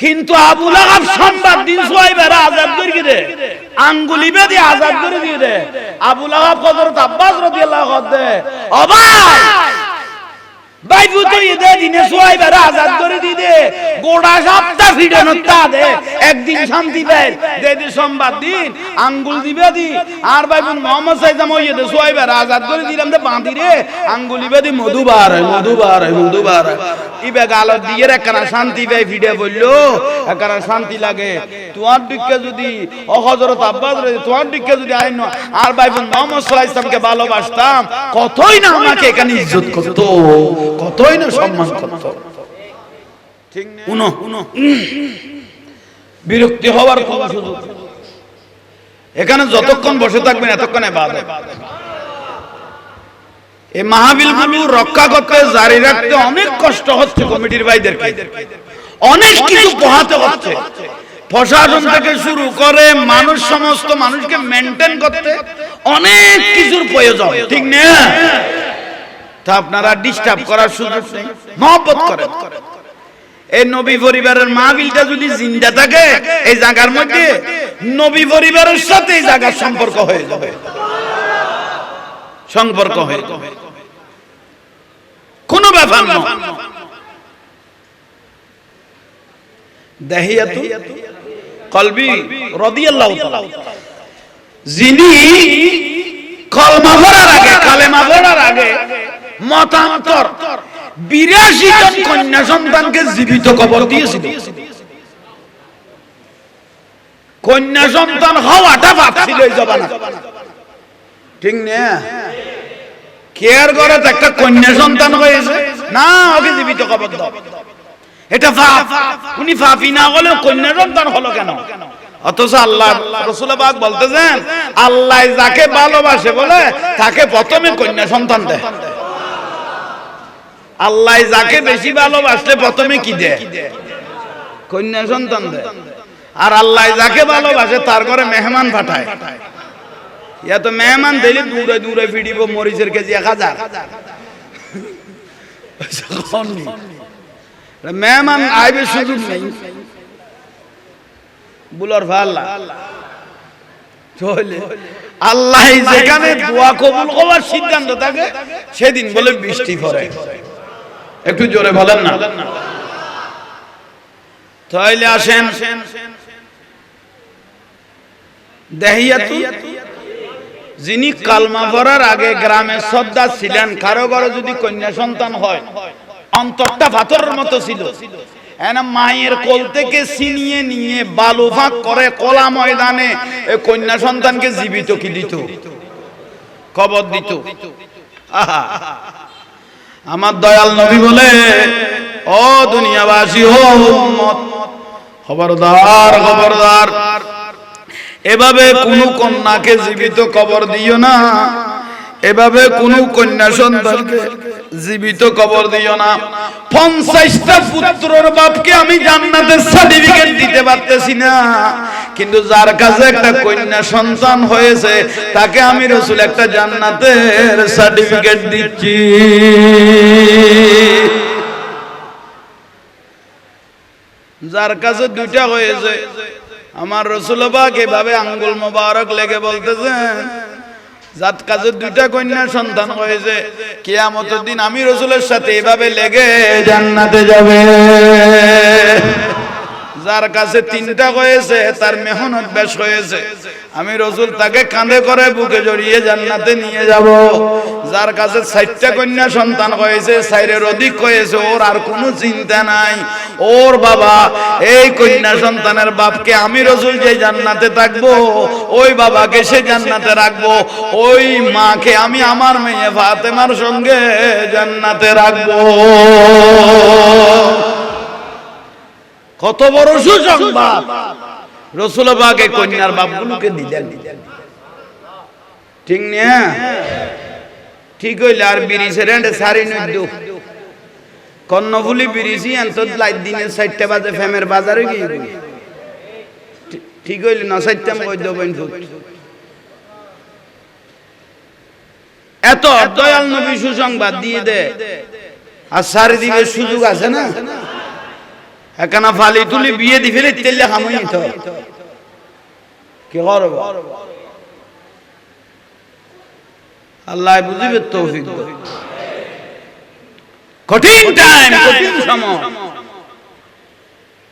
কিন্তু আবু লাহাব সংবাদ দিন সোয়াইবের আজাদ করে দিয়ে আঙ্গুলি বেদি আজাদ করে দিয়ে দেয় আবু লাহাব হযরত আব্বাস রাদিয়াল্লাহু আনহু দেয় অবাই বাইবু তো ইদে দিনে সোয়াইবের আজাদ করে দি গোড়া সপ্তাহ ফিডে নতা দে। একদিন শান্তি পায়। দে দে সোমবার দিন আঙ্গুল দিবে দি। আর বাইবু মোহাম্মদ সাইজাম ওই দে সোয়াইবের আজাদ করে দিলাম দে বাঁধি রে। আঙ্গুলি বেদি মধুবার হয় মধুবার হয় মধুবার। ইবে গাল দিয়ে একখানা শান্তি পায় ফিডে বলল একখানা শান্তি লাগে। তোমার দিককে যদি অহজরত আব্বাস রে তোমার দিককে যদি আইন আর ভাই বোন মোহাম্মদ সাল্লাল্লাহু আলাইহি ভালোবাসতাম কতই না আমাকে এখানে ইজ্জত করত। কতই না সম্মান করত। বিরক্তি হওয়ার কোন সুযোগ এখানে যতক্ষণ বসে থাকবেন এতক্ষণ বাদ এই মাহবিলগুলো রক্ষা করতে জারি রাখতে অনেক কষ্ট হচ্ছে কমিটির ভাইদেরকে। অনেক কিছু পোহাতে হচ্ছে। প্রশাসন থেকে শুরু করে মানুষ সমস্ত মানুষকে মেনটেন করতে অনেক কিছুর প্রয়োজন। ঠিক না? তা আপনারা ডিস্টার্ব করার সুযোগ নেই, মহব্বত করেন। এই নবী পরিবারের মাহবিলটা যদি জিন্দা থাকে, এই জায়গার মধ্যে নবী পরিবারের সাথে এই জায়গার সম্পর্ক হয়ে যাবে। সম্পর্ক হয়ে কোনো ব্যাপার না। দেহিয়াতু কলবি রাদিয়াল্লাহু তাআলা। যিনি কলমা পড়ার আগে, কালেমা পড়ার আগে মতান্তর। বিরাশি জন কন্যা সন্তানকে জীবিত কবর দিয়েছিল। কন্যা সন্তান হওয়াটা ভাবছিল ঠিক না? কেয়ার করে একটা কন্যা সন্তান হয়েছে? না, ওকে জীবিত কবর দাও। এটা উনি না কন্যা সন্তান হলো কেন? অথচ আল্লাহ রসুল বাগ বলতেছেন, আল্লাহ যাকে ভালোবাসে বলে, তাকে প্রথমে কন্যা সন্তান দেয়। আল্লাহ যাকে বেশি ভালোবাসলে প্রথমে কি দেয়? কন্যা সন্তান দেয়। আর আল্লাহ যাকে ভালোবাসে তার ঘরে মেহমান পাঠায়। ইয়া তো মেহমান দিলে দূরে দূরে ফিরিব মরিচের কেজি এক হাজার। মেহমান আইবে সুযোগ নেই। বুলার ভাল্লা। চলে। আল্লাহ যেখানে দোয়া কবুল হওয়ার সিদ্ধান্ত থাকে সেদিন বলে বৃষ্টি পড়ে। একটু জোরে বলেন না। তাইলে আসেন। যিনি কালমা ভরার আগে গ্রামে শ্রদ্ধা ছিলেন কারও ঘরে যদি কন্যা সন্তান হয়, অন্তরটা পাথরের মতো ছিল। মায়ের কোল থেকে ছিনিয়ে নিয়ে বালু ফাঁক করে কলা ময়দানে কন্যা সন্তানকে জীবিত কি দিত? কবর দিত। আহা। আমার দয়াল নবী বলে, ও দুনিয়াবাসী, ও উম্মত, খবরদার খবরদার, এভাবে কোন কন্যাকে জীবিত কবর দিও না। এভাবে কোন কন্যা সন্তানকে জীবিত কবর দিও না। পঞ্চাশটা পুত্রর বাপকে আমি জান্নাতের সার্টিফিকেট দিতে পারতেছি না। কিন্তু যার কাছে একটা কন্যা সন্তান হয়েছে, তাকে আমি রসুল একটা জান্নাতের সার্টিফিকেট দিচ্ছি। যার কাছে দুইটা হয়েছে, আমার রসুলবাগ এভাবে আঙ্গুল মোবারক লেগে বলতেছেন যার কাজের দুইটা কন্যা সন্তান হয়েছে কেয়ামতের দিন আমি রসুলের সাথে এভাবে লেগে জান্নাতে যাবে। যার কাছে তিনটা হয়েছে, তার মেহনত বেশ হয়েছে। আমি রসুল তাকে কাঁধে করে বুকে জড়িয়ে জান্নাতে নিয়ে যাব। যার কাছে চারটা কন্যা সন্তান হয়েছে সাইরের অধিক হয়েছে, ওর আর কোনো চিন্তা নাই। ওর বাবা, এই কন্যা সন্তানের বাপকে আমি রসুল যে জান্নাতে থাকব, ওই বাবাকে সে জান্নাতে রাখব, ওই মাকে আমি আমার মেয়ে ফাতেমার সঙ্গে জান্নাতে রাখব। কত বড় সুসংবাদ। রসুলবাগে কন্যার বাপগুলোকে দিলেন। ঠিক না ঠিক হইলে আর বিরিশের এন্ডে সারি নদ্য লাইট দিনে চারটে বাজে ফেমের বাজারে গিয়ে ঠিক হইলে না চারটাম দেবেন ফুট এত দয়াল নবী সুসংবাদ দিয়ে দে। আর সারি দিবে সুযোগ আছে না? একানা ফালি তুলি বিয়ে দি ফেলে তেলে হামই তো কি করব আল্লাহ বুঝিবে তৌফিক কঠিন টাইম কঠিন সময়।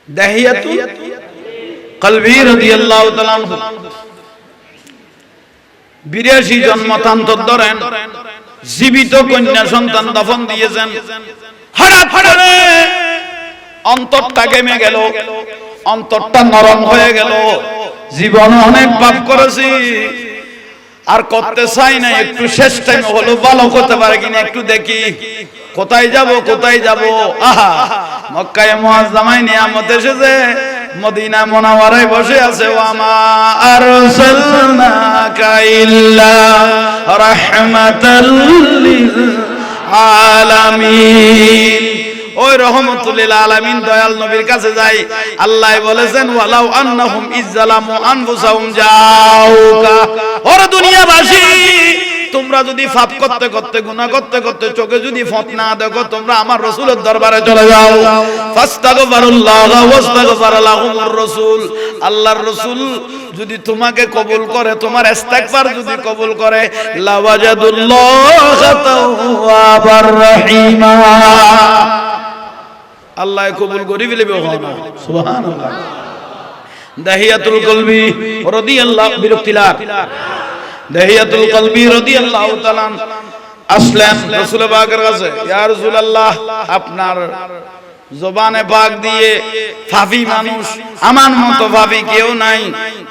দাহিয়াতু কলবি রাদিয়াল্লাহু তাআলা বিরাশি জন মতান্তর ধরেন, জীবিত কন্যা সন্তান দাফন দিয়েছেন। হঠাৎ করে অন্তরটা গেমে গেল। অন্তরটা নরম হয়ে গেল। জীবন অনেক পাপ করেছি। আর করতে চাই না একটু শেষ টাইম হলো ভালো করতে পারে কিনা একটু দেখি। কোথায় যাব কোথায় যাব? আহা! মক্কায় মুআজ্জামায় নিয়ামত এসেছে। মদিনা মুনাওয়ারায় বসে আছে। ও ওয়ামা আরসালনাকা ইল্লা রাহমাতাল লিল আলামিন। ওই রহমতুল্লিল আলামিন দয়াল নবীর কাছে যাই। আল্লাহ বলেছেন, ওয়ালাউ আন্নাহুম ইজ্জালামু আনফুসাহুম যাওকা। ওরে দুনিয়াবাসী, তোমরা যদি পাপ করতে করতে, গুনাহ করতে করতে চোখে যদি ফত না দেখো, তোমরা আমার রাসূলের দরবারে চলে যাও। ফাস্তাগফিরুল্লাহ ওয়াস্তাগফির লাহুমুর রাসূল। আল্লাহর রাসূল যদি তোমাকে কবুল করে, তোমার ইস্তেগফার যদি কবুল করে, লাওয়াজাদুল্লাহ তাওয়াবার রহিমা। আল্লাহ কবুল করি ফেলবে ওখানে সুবহানাল্লাহ। দাহিয়াতুল কলবি রাদিয়াল্লাহু বিরক্তিলার দাহিয়াতুল কলবি রাদিয়াল্লাহু তাআলা আসলেন রাসূল পাকের কাছে ইয়া রাসূলুল্লাহ আপনার জবানে পাক দিয়ে ফাফি মানুষ, আমার মতো ফাফি কেউ নাই।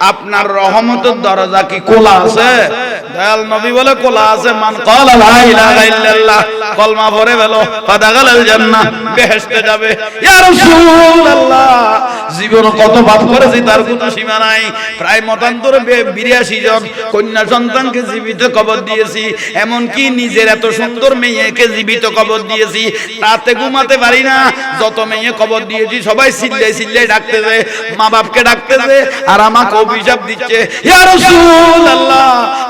আপনার রহমতের দরজা কি খোলা আছে? দয়াল নবী বলে আছে। মান ক্বালা লা ইলাহা ইল্লাল্লাহ, কলমা গেল বেহেশতে যাবে। ইয়া রাসূলুল্লাহ, জীবন কত পাপ করেছি তার কোনো সীমা নাই। প্রায় জন কন্যা সন্তানকে জীবিত কবর দিয়েছি। এমনকি নিজের এত সুন্দর মেয়েকে জীবিত কবর দিয়েছি। তাতে ঘুমাতে পারি না যত মেয়ে কবর দিয়েছি, সবাই চিল্লাই চিল্লাই ডাকতেছে মা বাপকে ডাকতেছে আর আমাকে অভিশাপ দিচ্ছে।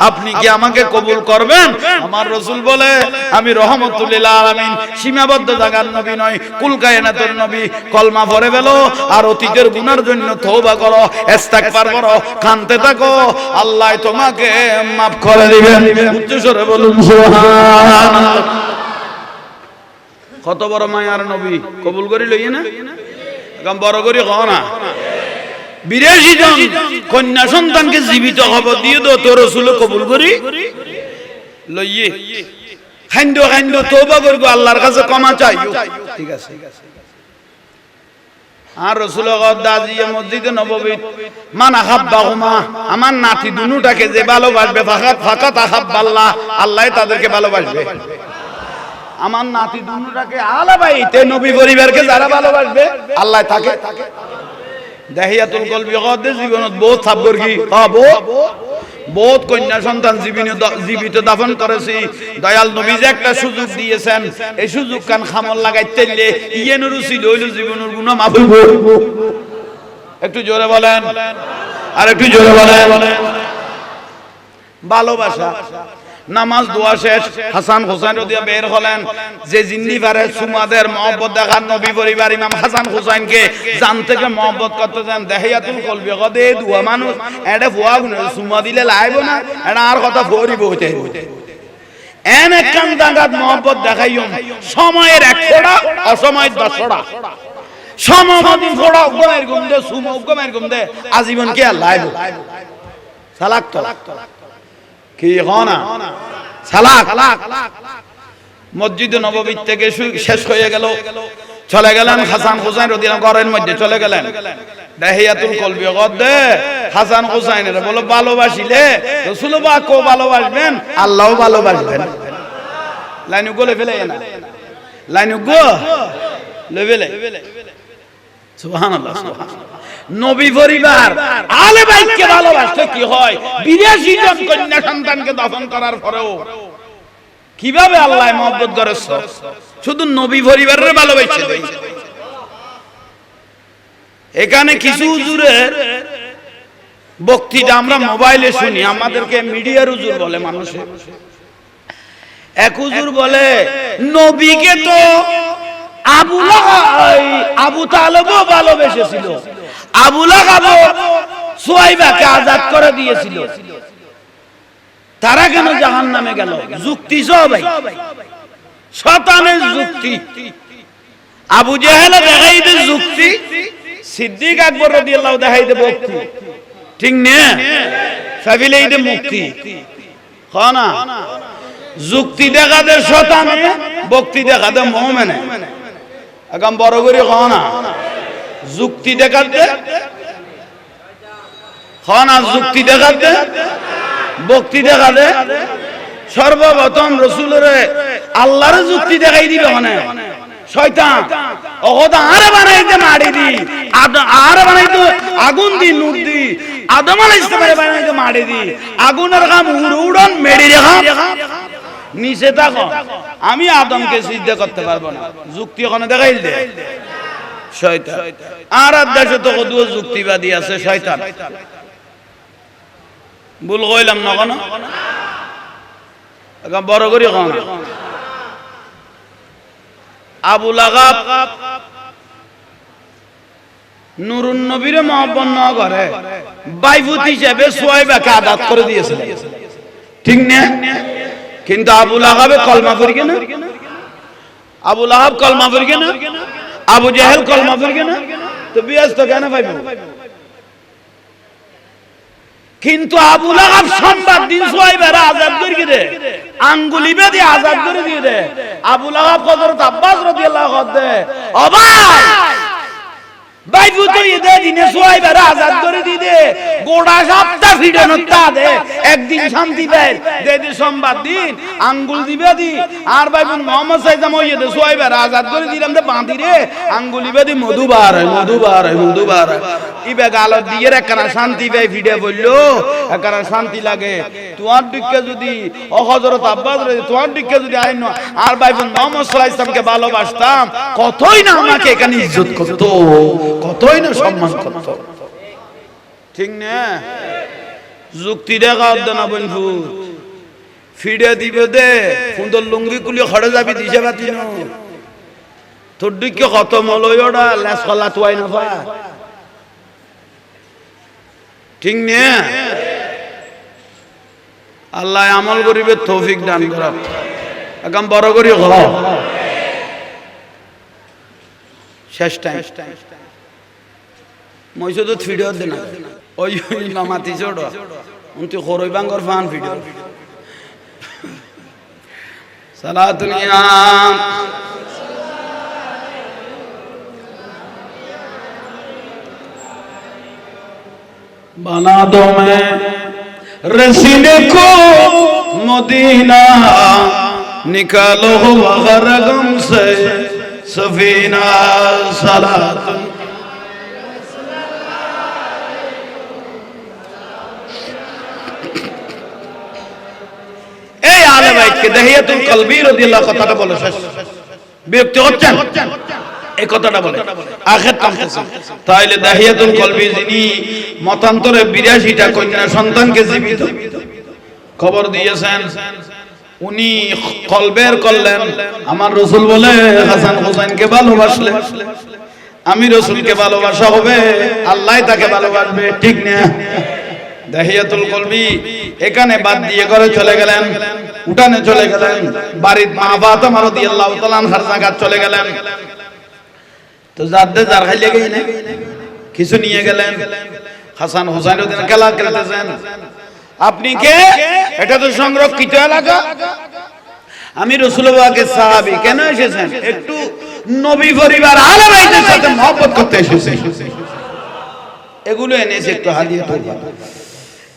আপনি কি আমাকে কবুল করবেন? আমার রসুল বলে, আমি রহমতুল্লিল আলামিন, সীমাবদ্ধ জাগার নবী নয়, কুল কায়নাতের নবী, কলমা ভরে ফেলো, আর অতীতের গুনার জন্য তওবা করো, ইস্তেগফার করো কানতে থাকো, আল্লাহ তোমাকে মাফ করে দিবেন। উচ্চস্বরে বলুন, সুবহানাল্লাহ। কত বড় মায়ার নবী? কবুল করি লইয়ে না? এখন বড় করি হ না? বিরাশি জন, কন্যা সন্তানকে জীবিত খবর দিয়ে দো, তোর রসুল কবুল করি? লইয়ে। খাইন্দ খাইন্দ তৌবা করব, আল্লাহর কাছে ক্ষমা চাই। ঠিক আছে। আর রসুল দাজিয়ে মসজিদে নববী মানা হাব্বা হুমা আমার নাতি দুনুটাকে যে ভালোবাসবে, ফাঁকাত ফাঁকাত আহাব্বাল্লাহ, আল্লাহ তাদেরকে ভালোবাসবে। আমার নাতি দুনুটাকে আলাবাইতে নবী পরিবারকে যারা ভালোবাসবে, আল্লাহ দেহিয়াতুল কলবি জীবনত বহুত কি? পাবো বহুত। কন্যা সন্তান জীবিত দাফন করেছি। দয়াল নবী যে একটা সুযোগ দিয়েছেন, এই সুযোগ কান খামল লাগাইতে ইয়ে নুরুসি লইল জীবনের গুণ মাফ একটু জোরে বলেন। আর একটু জোরে বলেন। ভালোবাসা। নামাজ দোয়া শেষ, হাসান হোসেন রদিয়া বের হলেন। যে জিন্দি পারে সুমাদের মহব্বত দেখার নবী পরিবার ইমাম হাসান হোসেনকে জান থেকে মহব্বত করতে যান, দেহিয়াতুল কলবি কদে দুয়া মানুষ এটা ভুয়া গুণ সুমা দিলে লাইব না এটা আর কথা ভরিব হইতে এন একখান দাঙ্গাত মহব্বত দেখাইম সময়ের এক ফোড়া, অসময়ের দশ ফোড়া। সমদিন ফোড়া উগমের গুম দে, সুম উগমের গুম দে, আজীবন কে লাইব? সালাক তো। কি হনা? সালাক। মসজিদ নববীর থেকে শেষ হয়ে গেল। চলে গেলেন হাসান হুসাইন রদিয়াল্লাহু ঘরের মধ্যে চলে গেলেন। দাহিয়াতুল কলবি গদ্দে। হাসান হুসাইনের বলো, ভালোবাসিলে? রাসূল পাক কো ভালোবাসবেন? আল্লাহও ভালোবাসবেন। লাইনু গোলে ফেলে না? লাইনু গো লেভেলে? সুবহানাল্লাহ সুবহানাল্লাহ। নবী পরিবার। আলে বাইককে ভালোবাসলে কি হয়? বিদেশি জন কন্যা সন্তানকে দফন করার পরেও। কীভাবে আল্লাহ মহব্বত করেছ? শুধু নবী পরিবারের ভালোবাসছে এখানে কিছু হুজুরের বক্তৃতা আমরা মোবাইলে শুনি, আমাদেরকে মিডিয়ার হুজুর বলে মানুষে। এক হুজুর বলে, নবীকে তো আবু আবু আজাদ করে দিয়েছিল। তারা কেন জাহান নামে গেল। যুক্তি সবাই শতানের যুক্তি। আবু জেহেলে দেখাই দে যুক্তি। সিদ্দিক আকবর রাদিয়াল্লাহু দেখাই দে ঠিক না? মুক্তি। যুক্তি দেখা দে শতানে ভক্তি দেখা দে আগাম বড় করে খানা যুক্তি দেখা দে খানা যুক্তি দেখা দে ভক্তি দেখা দে সর্বপ্রথম রসুলের আল্লাহর যুক্তি দেখাই দিবে মানে শয়তান বানাইতে দি। বানাইতে আগুন দি, নূর দি। আদম আলাইহিস বানাইতে দি। আগুনের কাম উড়ন রেখা। নিচে থাকো। আমি আদমকে সিদ্ধ করতে পারব না। যুক্তি ওখানে দেখাইল দে। শয়তান। আর দেশে তো কদুও যুক্তিবাদী আছে, শয়তান। ভুল কইলাম না কেন? এখন বড় করি কন আবু লাগাব নুরুন নবীরে মহব্বত ন করে, বাইফুত হিসেবে সোয়াইবাকে আদাত করে দিয়েছিল ঠিক না? কিন্তু আবু লাগাবে কলমা পড়ি না? আবু লাহাব কলমা পড়ি না? আবু জাহেল কলমা পড়ি না? তো বিয়াজ তো কেন পাইব? কিন্তু আবু লাহাব সোমবার দিন আজাদ করে আঙ্গুলি আজাদ করে দিয়ে দে। আবু লাহাব হযরত আব্বাস রাদিয়াল্লাহু আনহু অবাক! বাইবু আজাদ একদিন শান্তি দিন আঙ্গুল দিবে দি। আর আজাদ দিলাম দিয়ে শান্তি বলল। শান্তি লাগে। তোমার দিককে যদি অহজরত আব্বাস তোমার দিককে যদি আইন আর বাইবু মোহাম্মদ আলাইহি ভালোবাসতাম, কতই না আমাকে এখানে ইজ্জত করতো। কতই না সম্মান করতো। ঠিক না? যুক্তি দেখা হতো না বন্ধু। ফিডে দিবে দে। সুন্দর লুঙ্গি কুলি খড়ে যাবি দিছে বাতি তোর দিকে কত মলই ওটা লেস কলা তুয়াই না পা ঠিক না? আল্লাহ আমল করিবে, তৌফিক দান করা। একদম বড় করি ঘর শেষ টাইম মই শুধু ভিডিও দে না ওই ওই নামাতি চড় তুই খরই বাঙ্গর ফান ভিডিও সালাতুনিয়া बना दो मैं रसीने को मदीना निकालो वगर गम से सफीना सलात এই আলে ভাইকে দেহিয়াতুল কলবি রাদিয়াল্লাহু কথাটা বলো, শেষ। বিরক্ত হচ্ছেন? এই কথাটা বলে। আখের টানতেছে তাইলে দাহিয়াতুল কলবি যিনি মতান্তরে বিরাশিটা কন্যা সন্তানকে জীবিত। খবর দিয়েছেন, উনি কলবের করলেন। আমার রসুল বলে, হাসান হোসেনকে ভালোবাসলে। আমি রসুলকে ভালোবাসা হবে, আল্লাহ তাকে ভালোবাসবে, ঠিক না? দাহিয়াতুল কলবি, এখানে বাদ দিয়ে ঘরে চলে গেলেন। উঠানে চলে গেলেন। বাড়ির মা ফাতেমা রাদিয়াল্লাহু তাআলা আনহার জায়গা চলে গেলেন। তো যাদের যার খাইলে গেই না। কিছু নিয়ে গেলেন। হাসান হোসেন ওদিন খেলা খেলতেছেন। আপনি কে? এটা তো সংরক্ষিত এলাকা। আমি রসুলবাকে সাহাবি কেন এসেছেন? একটু নবী পরিবার আলাদাইদের সাথে মহব্বত করতে এসেছে। এগুলো এনেছে একটু হাদিয়া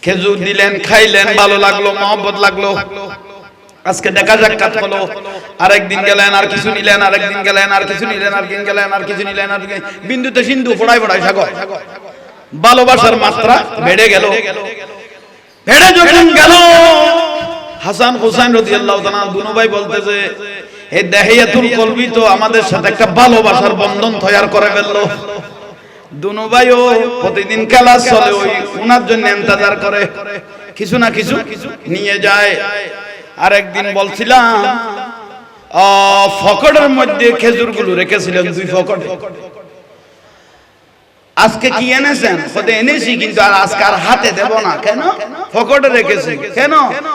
খেজুর দিলেন, খাইলেন, ভালো লাগল, মহব্বত লাগল। আজকে দেখা কাজ হলো। আরেকদিন গেলেন, আর কিছু নিলেন আরেকদিন গেলেন, আর কিছু নিলেন আর গেলেন, আর কিছু নিলেন আর বিন্দুতে সিন্ধু ফোড়াই ফোড়াই সাগর। ভালোবাসার মাত্রা বেড়ে গেল। বেড়ে যখন গেল, হাসান এই দেহিয়াতুল কলবি তো আমাদের সাথে একটা ভালোবাসার বন্ধন তৈরি করে ফেলল। দুনো ভাইও প্রতিদিন খেলা চলে, ওই উনার জন্য ইন্তজার করে। কিছু না কিছু নিয়ে যায়। আর একদিন বলছিলাম ফকটের মধ্যে খেজুরগুলো রেখেছিলেন দুই ফকটে। আজকে কি এনেছেন? খোদা এনেছি, কিন্তু আর আজকে আর হাতে দেব না। কেন? ফকটে রেখেছি। কেন?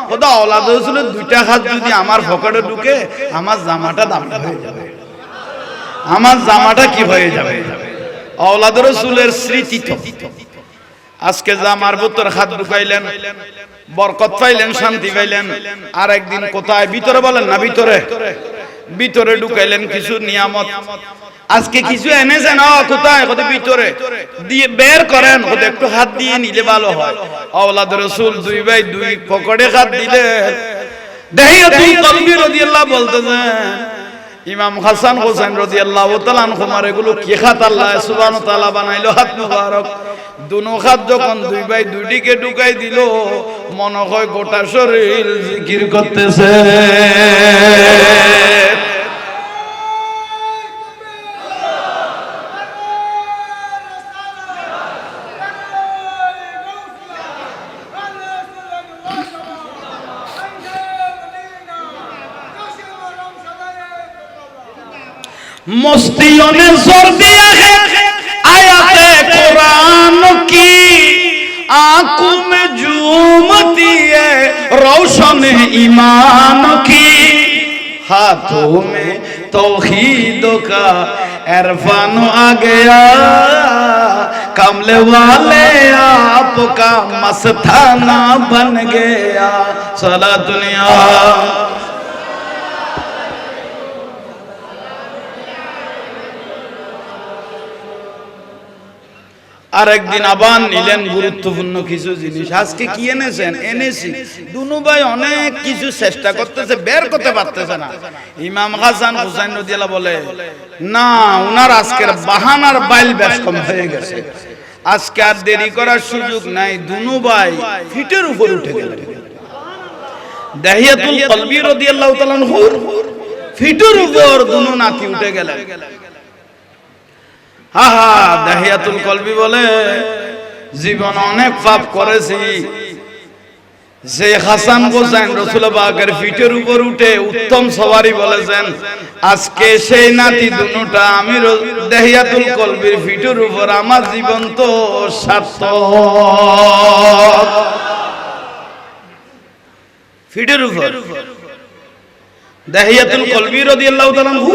খোদা ওলাদ হয়েছিল দুইটা হাত যদি আমার ফকটে ঢুকে, আমার জামাটা দামটা হয়ে যাবে। আমার জামাটা কি হয়ে যাবে? ওলাদ রসুলের স্মৃতি আজকে জামার ভিতর হাত ঢুকাইলেন, বরকত পাইলেন, শান্তি পাইলেন। আর একদিন কোথায়? ভিতরে বলেন না, ভিতরে। ভিতরে ঢুকাইলেন কিছু নিয়ামত। আজকে কিছু এনেছেন কোথায়? কত ভিতরে। দিয়ে বের করেন কত একটু হাত দিয়ে নিলে ভালো হয়। আওলাদ রসুল দুই ভাই দুই পকেটে হাত দিলে দেহিয়াতুল কলবি রাদিয়াল্লাহু বলতেছেন ইমাম হাসান হোসেন রজি আল্লাহ তালান কুমার এগুলো কি খাত আল্লাহ সুবান তালা বানাইলো? হাত মুবারক। দুনো হাত যখন দুই ভাই দুইটিকে ঢুকাই দিল, মনে হয় গোটা শরীর জিকির করতেছে। मस्तियों ने जोर दिया है आयत कुरान की आंखों में झूमती है रोशन ईमान की हाथों में तौहीदों का इरफान आ गया कमले वाले आपका मस्ताना बन गया सला दुनिया আর একদিন আবার নিলেন গুরুত্বপূর্ণ কিছু জিনিস। আজকে কি এনেছেন? এনেছি। দুনু ভাই অনেক কিছু চেষ্টা করতেছে, বের করতে পারতেছে না। ইমাম হাসান হুসাইন রদিয়াল্লাহ বলে, না, উনার আজকের বাহানার বাইল বেশ কম হয়ে গেছে। আজকে আর দেরি করার সুযোগ নাই। দুনু ভাই ফিটের উপর উঠে গেলেন। দাহিয়াতুল কলবি রাদিয়াল্লাহু তাআলা ফিটের উপর দুনু নাতি উঠে গেলেন। আহা, দাহিয়াতুল কলবি বলে, জীবন অনেক পাপ করেছি। যে হাসান হোসেন রসুল বাগের ফিটের উপর উঠে উত্তম সবারই বলেছেন, আজকে সেই নাতি দুটা আমি দেহিয়াতুল কলবির ফিটের উপর আমার জীবন তো সার্থক। ফিটের উপর। দেহিয়াতুল কলবি রাদিয়াল্লাহু আনহু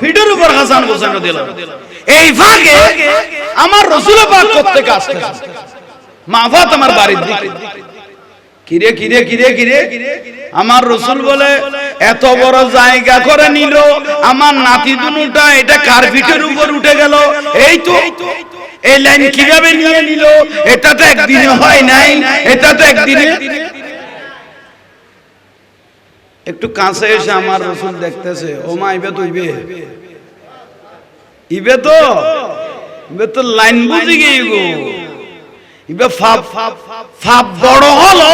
ফিটের উপর হাসান হোসেন রাদিয়াল্লাহু এই ভাগে আমার রসুল পাক করতে কাজ মাফাত আমার বাড়ির দিকে। কিরে কিরে কিরে কিরে? আমার রসুল বলে, এত বড় জায়গা করে নিল, আমার নাতি দুনুটা এটা কার্পিটের উপর উঠে গেল। এই তো, এই লাইন কীভাবে নিয়ে নিল? এটা তো একদিনে হয় নাই, এটা তো একদিনে একটু কাছে এসে আমার রসুল দেখতেছে, ও মা ইবে তো ইবে তো ইবে তো লাইন গো। ইবে ফাপ ফাপ বড় হলো,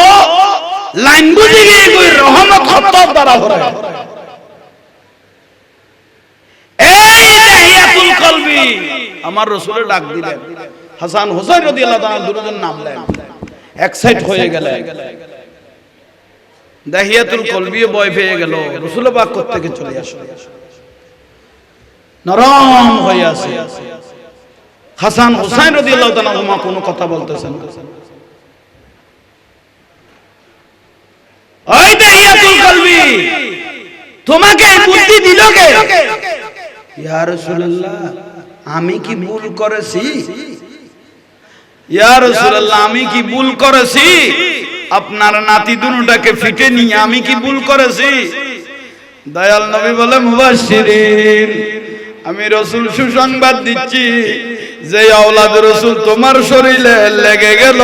লাইন গো রহমত দ্বারা হরে এই দাহিয়াতুল কলবি, আমার রসুলের ডাক দিলেন। হাসান হোসেন রাদিয়াল্লাহু তাআলা দুজন নামলেন এক্সাইট হয়ে গেলেন দাহিয়াতুল কলবি বয় পেয়ে গেল রসুল পাক থেকে চলে আসলো? নরম হয়ে আছে। হাসান হুসাইন রাদিয়াল্লাহু তাআলা কোনো কথা বলতেছেন ওই দাহিয়াতুল কলবি, তোমাকে বুদ্ধি দিল কে? ইয়া রাসূলুল্লাহ, আমি কি ভুল করেছি? ইয়া রাসূলুল্লাহ, আমি কি ভুল করেছি? আপনার নাতি দুটাকে ফিটে নিয়ে আমি কি ভুল করেছি? দয়াল নবী বলে মুবাশশিরিন। আমি রসুল সুসংবাদ দিচ্ছি, যে আওলাদ রসুল তোমার শরীরে লেগে গেল,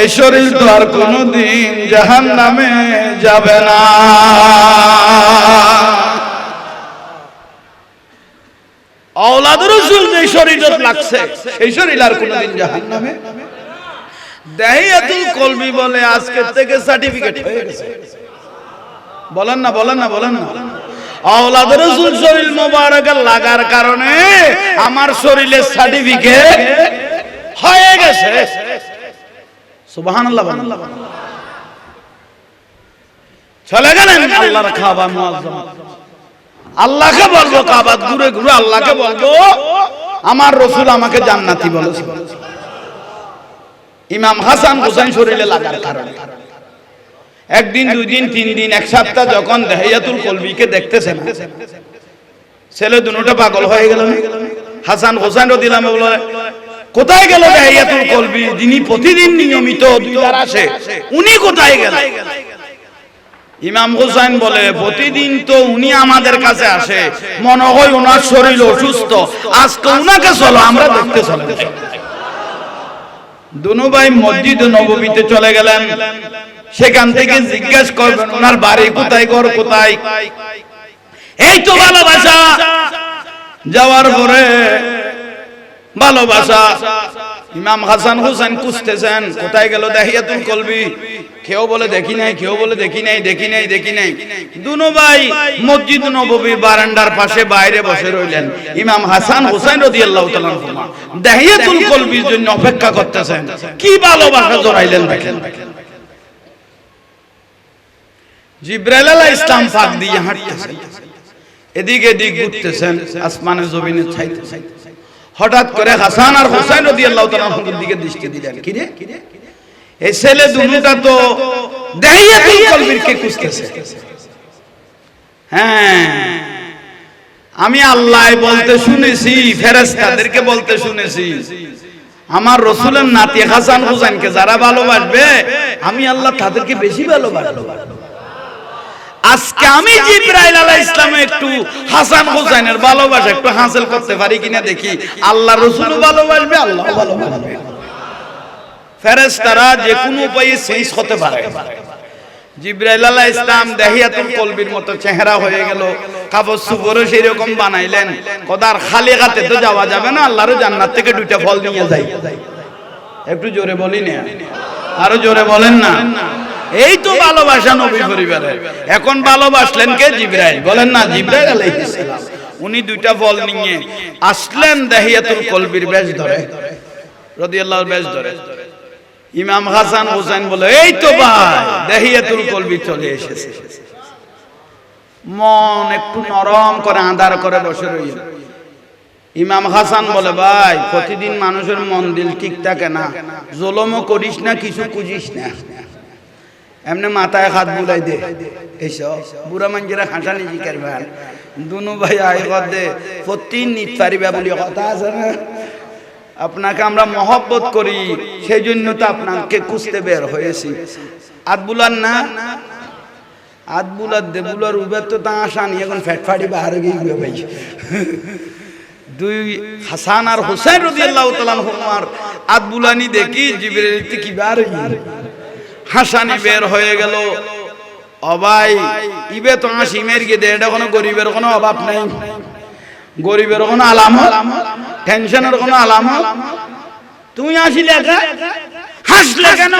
এই শরীর তো আর কোনোদিন জাহান নামে যাবে না। রসুল আর বলে থেকে সার্টিফিকেট বলেন না বলেন না বলেন না। আওলাদ রসুল শরীর মোবারক লাগার কারণে আমার শরীরের সার্টিফিকেট হয়ে গেছে। চলে গেলেন আল্লাহর আল্লাহকে বলব কাবাত ঘুরে ঘুরে আল্লাহকে বলব, আমার রসুল আমাকে জান্নাতি বলেছে। ইমাম হাসান হোসেন শরীরে লাগার কারণে। একদিন, দুই দিন, তিন দিন, এক সপ্তাহ যখন দেহাইয়াতুল কলবিকে দেখতেছে না ছেলে দুটোটা পাগল হয়ে গেল। হাসান হোসেন রদিলাম বলে, কোথায় গেল দেহাইয়াতুল কলবি? যিনি প্রতিদিন নিয়মিত আসে, উনি কোথায় গেল? ইমাম হোসেন বলে, প্রতিদিন তো উনি আমাদের কাছে আসে। মনে হয় ওনার শরীর অসুস্থ। আজকে উনাকে চলো, আমরা দেখতে চলে দুনু ভাই মসজিদ নববীতে চলে গেলেন। সেখান থেকে জিজ্ঞাসা করবেন, ওনার বাড়ি কোথায়, ঘর কোথায়? এই তো ভালোবাসা। যাওয়ার পরে ভালোবাসা। ইমাম হাসান হোসেন খুঁজতেছেন, কোথায় গেল দেখিয়া দেখিয়াতুল কলবি? কেউ বলে দেখি নাই, কেউ বলে দেখি নাই দেখি নাই দেখি নাই। দুনো ভাই মসজিদ নববীর বারান্দার পাশে বাইরে বসে রইলেন। ইমাম হাসান হোসেন রাদিয়াল্লাহু তাআলা দেহিয়াতুল কলবির জন্য অপেক্ষা করতেছেন। কি ভালোবাসা জড়াইলেন দেখেন। জিব্রাইল আলাইহিস ইসলাম ফাঁক দিয়ে হাঁটতেছেন। এদিকে এদিক ঘুরতেছেন আসমানে জমিনে ছাইতেছেন। হঠাৎ করে হাসান আর হুসাইন রাদিয়াল্লাহু তাআলা দিকে দৃষ্টি দিলেন। কি রে? এই ছেলে দুটা তো দেহিয়াতুল কলবির খুঁজতেছে। হ্যাঁ। আমি আল্লাহ বলতে শুনেছি ফেরেশতাদেরকে বলতে শুনেছি। আমার রসুলের নাতি হাসান হুসাইনকে যারা ভালোবাসবে আমি আল্লাহ তাদেরকে বেশি ভালোবাসবো। আজকে আমি জিব্রাইল আলাইহিস ইসলামে একটু হাসান হুসাইনের ভালোবাসা একটু হাসিল করতে পারি কিনা দেখি। আল্লাহ রসুল ভালোবাসবে আল্লাহ ভালোবাসবে। ফেরেশতারা যে কোনো উপায়ে শেষ হতে পারে। জিব্রাইল আলাইহিস ইসলাম দেহিয়াতুল কলবির মতো চেহারা হয়ে গেল। কাপড় সুপরও সেই রকম বানাইলেন। কদার খালি হাতে তো যাওয়া যাবে না আল্লাহর জান্নাত থেকে দুইটা ফল নিয়ে যাই একটু জোরে বলি না। আরও জোরে বলেন না। এই তো ভালোবাসা নবী পরিবারের। এখন ভালোবাসলেন কে? জিব্রাইল। বলেন না, জিব্রাইল আলাইহিস সালাম। উনি দুইটা ফল নিয়ে আসলেন দেহিয়াতুল কলবির বেশ ধরে। রাদিয়াল্লাহু বেশ ধরে। ইমাম হাসান হোসেন বলে এই তো ভাই দেহিয়াতুল কলবি চলে এসেছে। মন একটু নরম করে আধার করে বসে রইল। ইমাম হাসান বলে ভাই প্রতিদিন মানুষের মন দিল ঠিক থাকে না। জলমও করিস না কিছু খুঁজিস না। এমনি মাথায় হাত বুলাই দে। এইসব বুড়া মানুষেরা হাঁটানি জিকার ভাই। দুনু ভাই আই দে। প্রতি নিত পারিবা বলি কথা আছে না? আপনাকে আমরা মহব্বত করি সেই জন্য তো আপনাকে খুঁজতে বের হয়েছি। আত বুলার না? আত দেবুলার উবের তো তা আসা নি এখন ফ্যাট ফাটি বাহারে গিয়ে ভাই। দুই হাসান আর হোসেন রাদিয়াল্লাহু তাআলা হুমার আত বুলানি দেখি জিবরাইল কি বার হাসানি বের হয়ে গেল। অবাই ইবে তো আসিমের গিয়ে দে এটা কোনো গরিবের কোনো অভাব নাই। গরিবের কোনো আলামত, টেনশনের কোনো আলামত। তুমি আসিলে হাসলে কেন?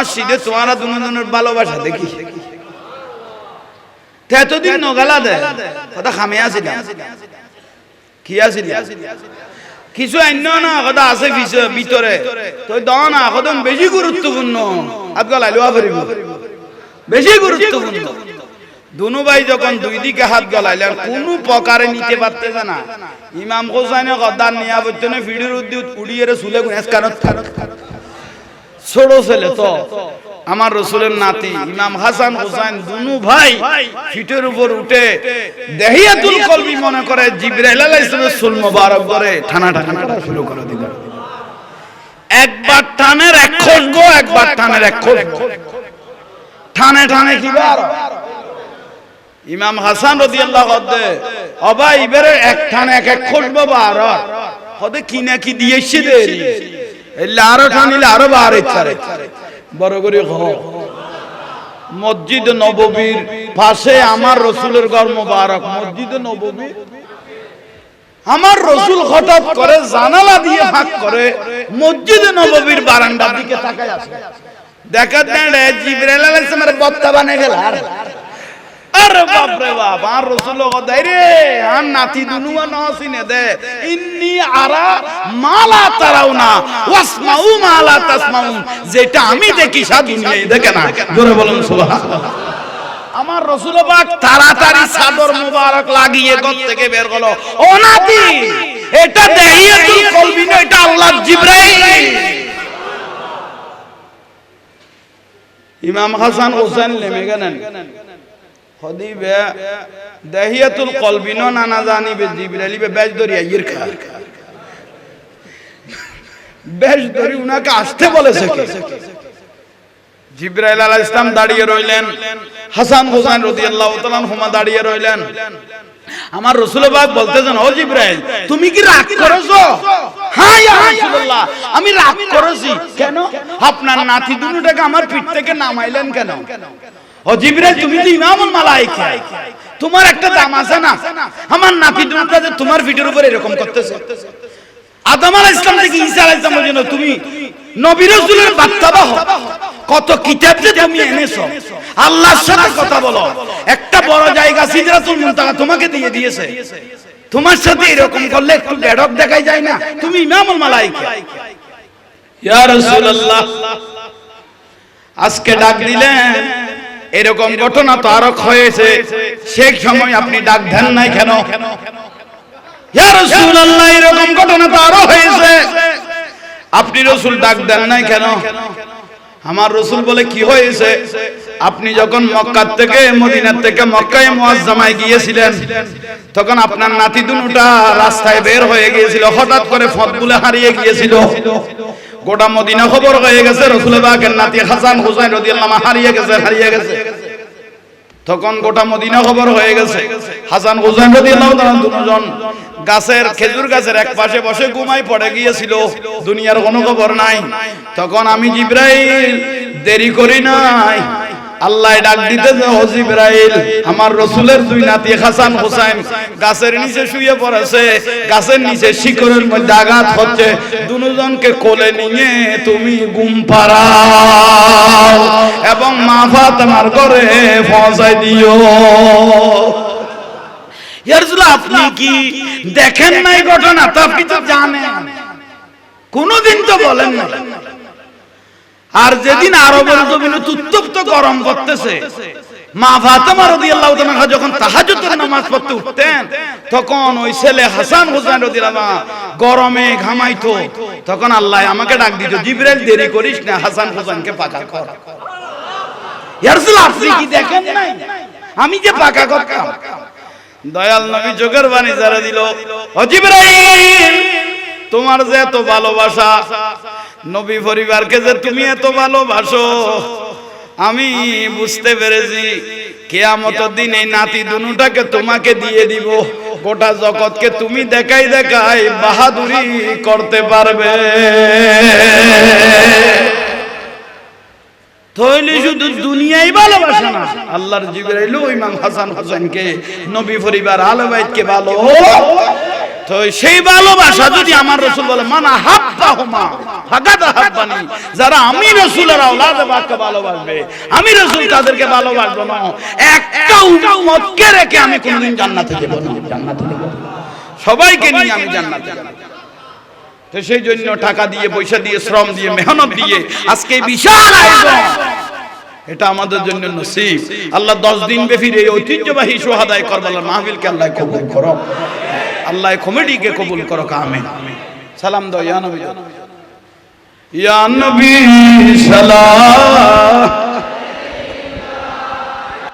আসছি যে তোমারা দুজনের ভালোবাসা দেখি। এতদিন নগালা দে। কথা খামে আসিলাম। কি আসিলি? কিছু অন্য না কথা আছে ভিতরে। তো দাও না বেশি গুরুত্বপূর্ণ। আজকাল আলুয়া বেশি গুরুত্বপূর্ণ। দুনু ভাই যখন দুই দিকে হাত গলাইলেন, কোন প্রকারে নিতে পারতেছে না। ইমাম হোসাইনে গদ্দার নিয়া বলতেন ফিডির উদ্যুত উড়িয়ে কারত ছোট ছেলে তো, আমার রসুলের নাতি, ইমাম হাসান হোসেন দুনু ভাই ফিটের উপর উঠে দেহিয়াতুল কলবি মনে করে জিব্রাইল আলাইহিস সুল মোবারক করে ঠানা ঠানা শুরু করে দিল। একবার টানের এক খসবো একবার টানের এক খসবো ঠানে ঠানে কি বার? ইমাম হাসান রাদিয়াল্লাহু ইবারে এক এক এক খসবো বার হদে কি না কি দিয়েছে আরও টানিলে আরও বার বড় করে মসজিদ নববীর পাশে আমার রসুলের ঘর মোবারক, মসজিদ নববীর। আমার রসুল হঠাৎ করে জানালা দিয়ে ফাঁক করে মসজিদ নববীর বারান্দার দিকে তাকায় আসে দেখা দেন জিবরাইল আলাইহিস সালামের বক্তা গেল আর আরে বাপ রে বাপ, আর রসুল রে, আর নাতি দুনুয়া নসিনে দে ইন্নি আরা মালা তারাও না ওয়াসমাউ মালা তাসমাউ যেটা আমি দেখি সা দুনিয়ায় দেখে না। জোরে বলুন, সুবহানাল্লাহ। আমার রসুল পাক তাড়াতাড়ি চাদর মুবারক লাগিয়ে ঘর থেকে বের হলো। ও নাতি, এটা দেহিয়াতুল কলবি না এটা আল্লাহর জিবরাইল। ইমাম হাসান হোসেন নেমে গেলেন। হদিবে দেহিয়াতুল কলবি, না নানা জানিবে, জিবরাইলিবে বেজ দরিয়া ইর খা বেশ ধরি উনাকে আসতে বলেছে জিব্রাইল আলাইহিস ইসলাম দাঁড়িয়ে রইলেন। হাসান হোসেন রাদিয়াল্লাহু তাআলা হুমা দাঁড়িয়ে রইলেন। আমার রাসূলুল্লাহ বলতেছেন, ও জিব্রাইল, তুমি কি রাগ করেছ? হ্যাঁ ইয়া রাসূলুল্লাহ, আমি রাগ করেছি। কেন? আপনার নাতি দুটোটাকে আমার পিঠ থেকে নামাইলেন কেন? ও জিব্রাইল তুমি তো ইমামুল মালাইকা। তোমার একটা দাম আছে না? আমার যে তোমার পিঠের উপর এরকম করতেছে। আদম আলাইহিস ইসলাম থেকে ঈসা আলাইহিস ইসলাম পর্যন্ত তুমি নবী রাসূলের বার্তাবাহ কত কিতাব যে তুমি এনেছো। আল্লাহর সাথে কথা বলো। একটা বড় জায়গা সিদরাতুল মুনতাহা তোমাকে দিয়ে দিয়েছে। তোমার সাথে এরকম করলে একটু বেডক দেখাই যায় না? তুমি ইমামুল মালাইকা। ইয়া রাসূলুল্লাহ। আজকে ডাক দিলেন। এরকম ঘটনা তো আরও হয়েছে। সেই সময় আপনি ডাক দেন নাই কেন? এরকম ঘটনা তো আরও হয়েছে। আপনি রসুল ডাক দেন নাই কেন? আমার রসুল বলে কি হয়েছে? আপনি যখন মক্কার থেকে, মদিনার থেকে মক্কায় মুআজ্জামায় গিয়েছিলেন, তখন আপনার নাতি দুটা রাস্তায় বের হয়ে গিয়েছিল, হঠাৎ করে ফতগুলো হারিয়ে গিয়েছিল। গোটা মদিনা খবর হয়ে গেছে, রসুল বাগের নাতি হাসান হুসাইন রাদিয়াল্লাহু আনহু হারিয়ে গেছে হারিয়ে গেছে। তখন গোটা মদিনা খবর হয়ে গেছে, হাসান হুসাইন রাদিয়াল্লাহু তাআলা দুজন গাছের, খেজুর গাছের এক পাশে বসে ঘুমাই পড়ে গিয়েছিল, দুনিয়ার কোনো খবর নাই। তখন আমি জিব্রাইল, দেরি করি নাই আল্লাহ ডাক দিতে যে ও জিব্রাইল। আমার রসুলের দুই নাতি হাসান হুসাইন গাছের নিচে শুয়ে পড়েছে, গাছের নিচে শিকড়ের মধ্যে আঘাত হচ্ছে। দুজনকে কোলে নিয়ে তুমি গুম পাড়াও এবং মা ফাতেমার ঘরে পৌঁছাই দিও। আপনি কি দেখেন নাই ঘটনা? তো আপনি তো জানেন। কোনদিন তো বলেন না আর যেদিন আরবের জমিনে উত্তপ্ত গরম করতেছে মা ফাতেমা রাদিয়াল্লাহু তাআলা যখন তাহাজ্জুদের নামাজ পড়তে উঠতেন তখন ওই ছেলে হাসান হুসাইন রাদিয়াল্লাহু গরমে ঘামাইতো তখন আল্লাহ আমাকে ডাক দিত জিবরাইল দেরি করিস না হাসান হুসাইনকে পাকা কর। ইয়া রাসূল আপনি কি দেখেন নাই? আমি যে পাকা করতাম। দয়াল নবী চোখের বাণী যারা দিল অজিবরাইল তোমার যে এত ভালোবাসা, নবী পরিবারকে যে তুমি এত ভালোবাসো, আমি বুঝতে পেরেছি কেয়ামত দিন এই নাতি দুনুটাকে তোমাকে দিয়ে দিব। গোটা জগৎকে তুমি দেখাই দেখাই বাহাদুরি করতে পারবে। তাহলে শুধু দুনিয়াই ভালোবাসে না, আল্লাহর জিবরাইল ইমাম হাসান হোসেনকে, নবী পরিবার আলে বাইতকে ভালো। তো সেই ভালোবাসা যদি আমার রসুল বলে মানা হাব্বা হুমা ফাগাদা হাব্বানি। যারা আমি রসুলের আওলাদ বাক্য ভালোবাসবে আমি রসুল তাদেরকে ভালোবাসবো না। একটা উম্মতকে রেখে আমি কোনোদিন জান্নাতে দেব না। জান্নাতে দেব সবাইকে নিয়ে আমি জান্নাতে যাব। তো সেই জন্য টাকা দিয়ে পয়সা দিয়ে শ্রম দিয়ে মেহনত দিয়ে আজকে বিশাল আয়োজন। এটা আমাদের জন্য নসিব। আল্লাহ দশ দিন ব্যাপী এই ঐতিহ্যবাহী সোহাদায় করবালার মাহফিলকে আল্লাহ কবুল করো আল্লাহ কমেডিকে কবুল করো কামে সালাম দাও ইয়া নবী। ইয়া নবী সালাম।